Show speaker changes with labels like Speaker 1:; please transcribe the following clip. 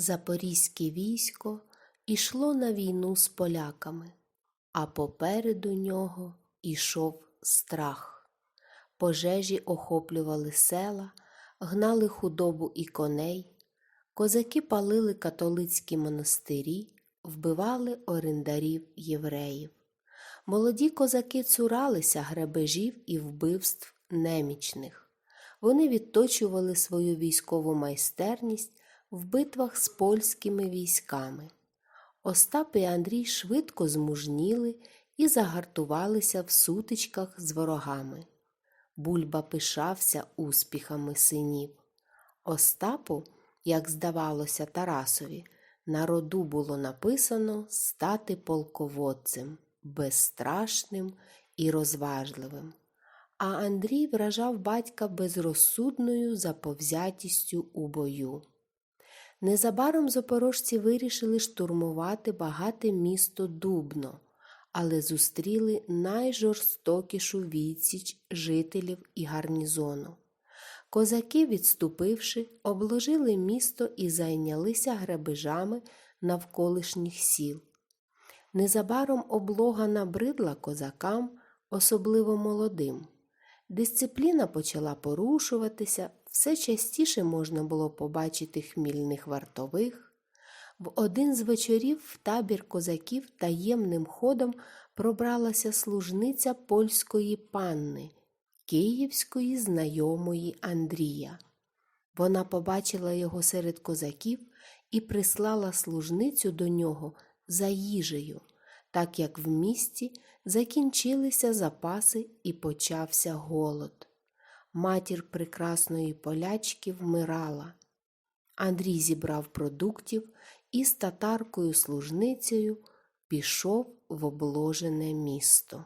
Speaker 1: Запорізьке військо йшло на війну з поляками, а попереду нього ішов страх. Пожежі охоплювали села, гнали худобу і коней, козаки палили католицькі монастирі, вбивали орендарів євреїв. Молоді козаки цуралися грабежів і вбивств немічних. Вони відточували свою військову майстерність в битвах з польськими військами. Остап і Андрій швидко змужніли і загартувалися в сутичках з ворогами. Бульба пишався успіхами синів. Остапу, як здавалося Тарасові, на роду було написано стати полководцем, безстрашним і розважливим. А Андрій вражав батька безрозсудною заповзятістю у бою. Незабаром запорожці вирішили штурмувати багате місто Дубно, але зустріли найжорстокішу відсіч жителів і гарнізону. Козаки, відступивши, обложили місто і зайнялися грабежами навколишніх сіл. Незабаром облога набридла козакам, особливо молодим. Дисципліна почала порушуватися, все частіше можна було побачити хмільних вартових. В один з вечорів в табір козаків таємним ходом пробралася служниця польської панни, київської знайомої Андрія. Вона побачила його серед козаків і прислала служницю до нього за їжею, так як в місті закінчилися запаси і почався голод. Матір прекрасної полячки вмирала. Андрій зібрав продуктів і з татаркою служницею пішов в обложене місто.